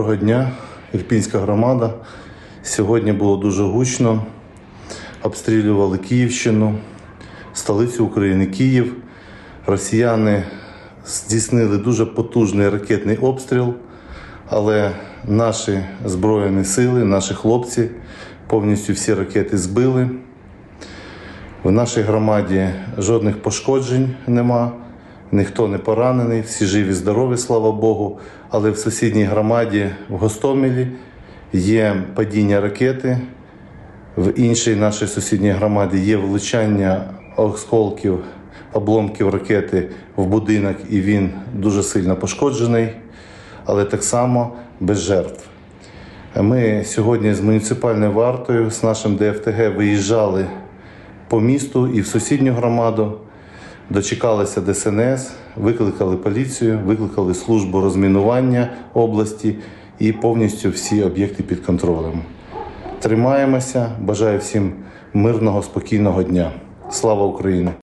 Доброго дня, Ірпінська громада. Сьогодні було дуже гучно. Обстрілювали Київщину, столицю України Київ. Росіяни здійснили дуже потужний ракетний обстріл, але наші Збройні сили, наші хлопці повністю всі ракети збили. В нашій громаді жодних пошкоджень нема, ніхто не поранений, всі живі, здорові, слава Богу. Але в сусідній громаді в Гостомелі є падіння ракети. В іншій нашій сусідній громаді є влучання осколків, обломків ракети в будинок, і він дуже сильно пошкоджений, але так само без жертв. Ми сьогодні з муніципальною вартою, з нашим ДФТГ виїжджали по місту і в сусідню громаду. Дочекалися ДСНС, викликали поліцію, викликали службу розмінування області і повністю всі об'єкти під контролем. Тримаємося. Бажаю всім мирного, спокійного дня. Слава Україні!